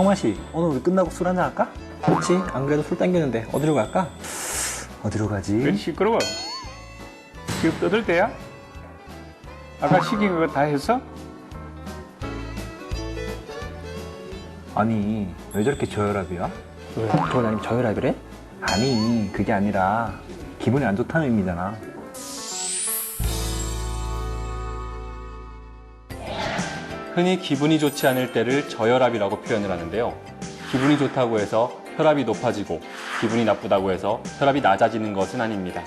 형만 씨, 오늘 우리 끝나고 술 한잔 할까? 그렇지. 안 그래도 술 땡기는데 어디로 갈까? 어디로 가지? 왜 시끄러워? 지금 떠들 때야? 아까 시킨 거 다 했어? 아니, 왜 저렇게 저혈압이야? 왜? 그건 아니면 저혈압이래? 아니, 그게 아니라 기분이 안 좋다는 의미잖아. 흔히 기분이 좋지 않을 때를 저혈압이라고 표현을 하는데요. 기분이 좋다고 해서 혈압이 높아지고 기분이 나쁘다고 해서 혈압이 낮아지는 것은 아닙니다.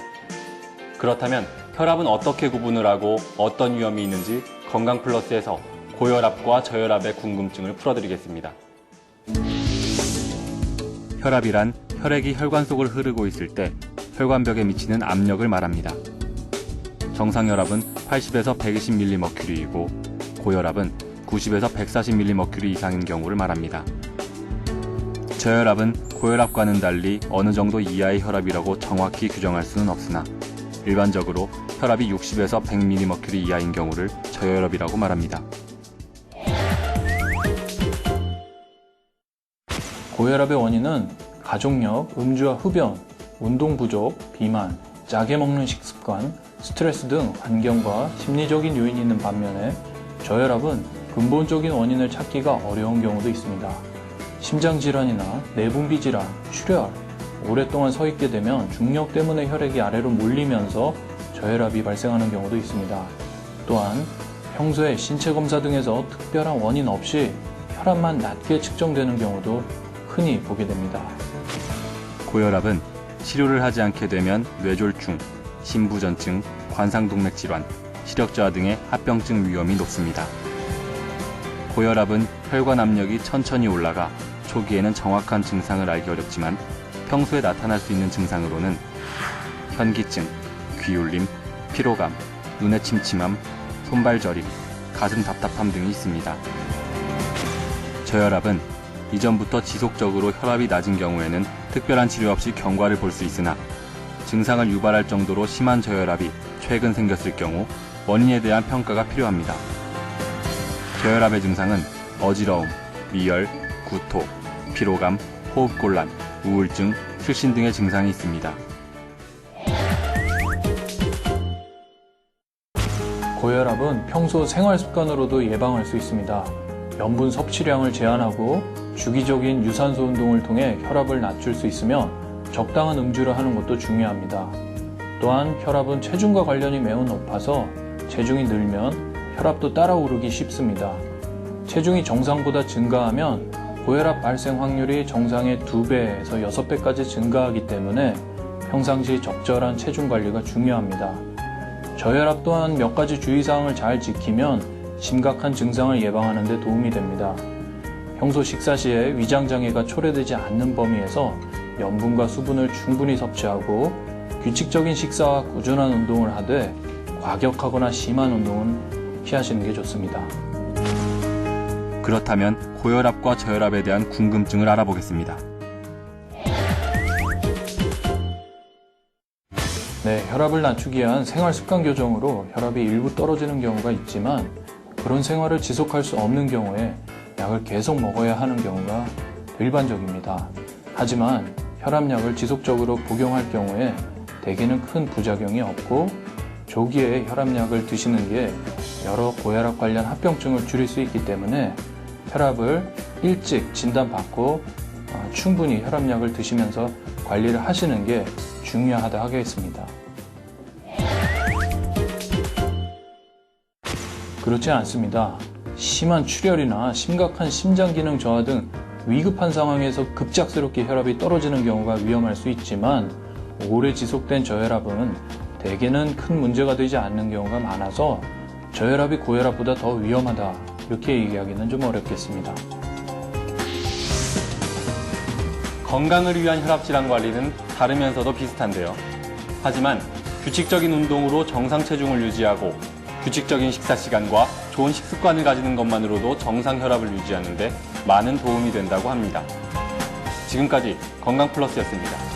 그렇다면 혈압은 어떻게 구분을 하고 어떤 위험이 있는지 건강 플러스에서 고혈압과 저혈압의 궁금증을 풀어드리겠습니다. 혈압이란 혈액이 혈관 속을 흐르고 있을 때 혈관벽에 미치는 압력을 말합니다. 정상 혈압은 80에서 120mm이고 고혈압은 90에서 140mm 이상인 경우를 말합니다. 저혈압은 고혈압과는 달리 어느 정도 이하의 혈압이라고 정확히 규정할 수는 없으나 일반적으로 혈압이 60에서 100mm 이하인 경우를 저혈압이라고 말합니다. 고혈압의 원인은 가족력, 음주와 흡연, 운동 부족, 비만, 짜게 먹는 식습관, 스트레스 등 환경과 심리적인 요인이 있는 반면에 저혈압은 근본적인 원인을 찾기가 어려운 경우도 있습니다. 심장질환이나 내분비 질환, 출혈, 오랫동안 서 있게 되면 중력 때문에 혈액이 아래로 몰리면서 저혈압이 발생하는 경우도 있습니다. 또한 평소에 신체 검사 등에서 특별한 원인 없이 혈압만 낮게 측정되는 경우도 흔히 보게 됩니다. 고혈압은 치료를 하지 않게 되면 뇌졸중, 심부전증, 관상동맥 질환, 시력저하 등의 합병증 위험이 높습니다. 고혈압은 혈관 압력이 천천히 올라가 초기에는 정확한 증상을 알기 어렵지만 평소에 나타날 수 있는 증상으로는 현기증, 귀울림, 피로감, 눈의 침침함, 손발 저림, 가슴 답답함 등이 있습니다. 저혈압은 이전부터 지속적으로 혈압이 낮은 경우에는 특별한 치료 없이 경과를 볼 수 있으나 증상을 유발할 정도로 심한 저혈압이 최근 생겼을 경우 원인에 대한 평가가 필요합니다. 저혈압의 증상은 어지러움, 미열, 구토, 피로감, 호흡곤란, 우울증, 실신 등의 증상이 있습니다. 고혈압은 평소 생활 습관으로도 예방할 수 있습니다. 염분 섭취량을 제한하고 주기적인 유산소 운동을 통해 혈압을 낮출 수 있으며 적당한 음주를 하는 것도 중요합니다. 또한 혈압은 체중과 관련이 매우 높아서 체중이 늘면 혈압도 따라 오르기 쉽습니다. 체중이 정상보다 증가하면 고혈압 발생 확률이 정상의 2배에서 6배까지 증가하기 때문에 평상시 적절한 체중 관리가 중요합니다. 저혈압 또한 몇 가지 주의사항을 잘 지키면 심각한 증상을 예방하는 데 도움이 됩니다. 평소 식사 시에 위장장애가 초래되지 않는 범위에서 염분과 수분을 충분히 섭취하고 규칙적인 식사와 꾸준한 운동을 하되 과격하거나 심한 운동은 피하시는 게 좋습니다. 그렇다면 고혈압과 저혈압에 대한 궁금증을 알아보겠습니다. 네, 혈압을 낮추기 위한 생활 습관 교정으로 혈압이 일부 떨어지는 경우가 있지만 그런 생활을 지속할 수 없는 경우에 약을 계속 먹어야 하는 경우가 일반적입니다. 하지만 혈압약을 지속적으로 복용할 경우에 대개는 큰 부작용이 없고 조기에 혈압약을 드시는 게 여러 고혈압 관련 합병증을 줄일 수 있기 때문에 혈압을 일찍 진단받고 어, 충분히 혈압약을 드시면서 관리를 하시는 게 중요하다 하겠습니다. 그렇지 않습니다. 심한 출혈이나 심각한 심장 기능 저하 등 위급한 상황에서 급작스럽게 혈압이 떨어지는 경우가 위험할 수 있지만 오래 지속된 저혈압은 대개는 큰 문제가 되지 않는 경우가 많아서 저혈압이 고혈압보다 더 위험하다 이렇게 얘기하기는 좀 어렵겠습니다. 건강을 위한 혈압질환 관리는 다르면서도 비슷한데요. 하지만 규칙적인 운동으로 정상 체중을 유지하고 규칙적인 식사 시간과 좋은 식습관을 가지는 것만으로도 정상 혈압을 유지하는데 많은 도움이 된다고 합니다. 지금까지 건강 플러스였습니다.